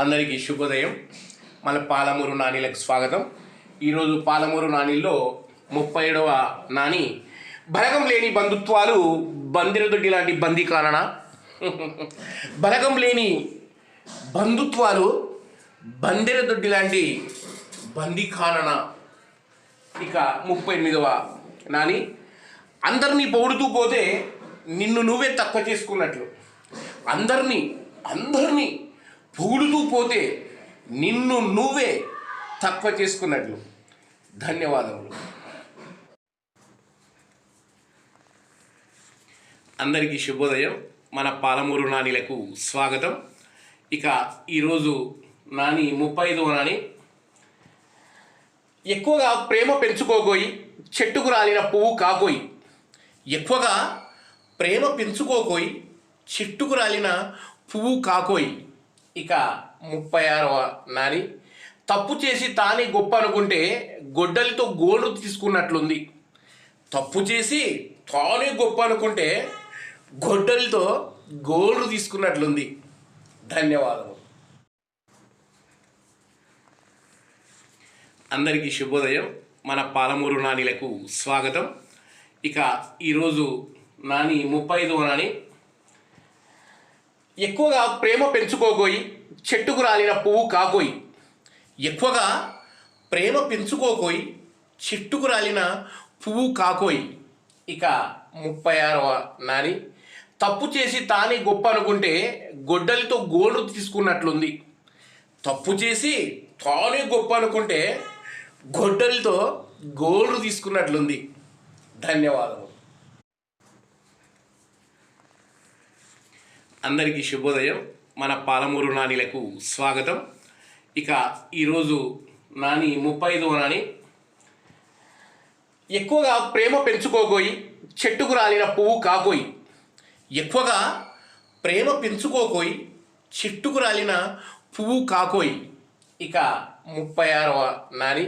అందరికీ శుభోదయం. మన పాలమూరు నానీలకు స్వాగతం. ఈరోజు పాలమూరు నానీల్లో ముప్పై ఏడవ నాని బలగం లేని బంధుత్వాలు బందిరదొడ్డి లాంటి బందీ కారణ. బలగం లేని బంధుత్వాలు బందిరదొడ్డి లాంటి బందీ కారణ. ఇక ముప్పై ఎనిమిదవ నాని అందరినీ పొగుడుతూ పోతే నిన్ను నువ్వే తక్కువ చేసుకున్నట్లు. అందరినీ అందరినీ పొగుడుతూ పోతే నిన్ను నువ్వే తక్కువ చేసుకున్నట్లు. ధన్యవాదములు. అందరికీ శుభోదయం. మన పాలమూరు నానిలకు స్వాగతం. ఇక ఈరోజు నాని ముప్పై ఐదు నాని. ఎక్కువగా ప్రేమ పెంచుకోకోయి చెట్టుకు రాలిన పువ్వు కాకోయి ఎక్కువగా ప్రేమ పెంచుకోకోయి చెట్టుకు రాలిన పువ్వు కాకోయి ఇక ముప్పై ఆరవ నాని తప్పు చేసి తానే గొప్ప అనుకుంటే గొడ్డలితో గోడు తీసుకున్నట్లుంది. తప్పు చేసి తానే గొప్ప అనుకుంటే గొడ్డలితో గోడు తీసుకున్నట్లుంది. ధన్యవాదము అందరికీ శుభోదయం. మన పాలమూరు నానిలకు స్వాగతం. ఇక ఈరోజు నాని ముప్పై ఐదవ నాని. ఎక్కువగా ప్రేమ పెంచుకోగోయి చెట్టుకు రాలిన పువ్వు కాకోయి ఎక్కువగా ప్రేమ పెంచుకోకోయి చెట్టుకు రాలిన పువ్వు కాకోయి ఇక ముప్పై ఆరవ నాని తప్పు చేసి తానే గొప్ప అనుకుంటే గొడ్డలితో గోడు తీసుకున్నట్లుంది. తప్పు చేసి తానే గొప్ప అనుకుంటే గొడ్డలితో గోడు తీసుకున్నట్లుంది. ధన్యవాదములు. అందరికీ శుభోదయం. మన పాలమూరు నానిలకు స్వాగతం. ఇక ఈరోజు నాని ముప్పై ఐదవ నాని. ఎక్కువగా ప్రేమ పెంచుకోకోయి చెట్టుకు రాలిన పువ్వు కాకోయి ఎక్కువగా ప్రేమ పెంచుకోకోయి చెట్టుకు రాలిన పువ్వు కాకోయి ఇక ముప్పై ఆరవ నాని.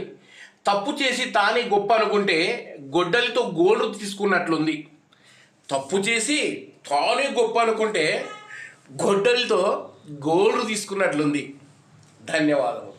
తప్పు చేసి తానే గొప్ప అనుకుంటే గొడ్డలితో గోడు తీసుకున్నట్లుంది. తప్పు చేసి తానే గొప్ప అనుకుంటే గొడ్డలతో గోడు తీసుకున్నట్లుంది. ధన్యవాదములు.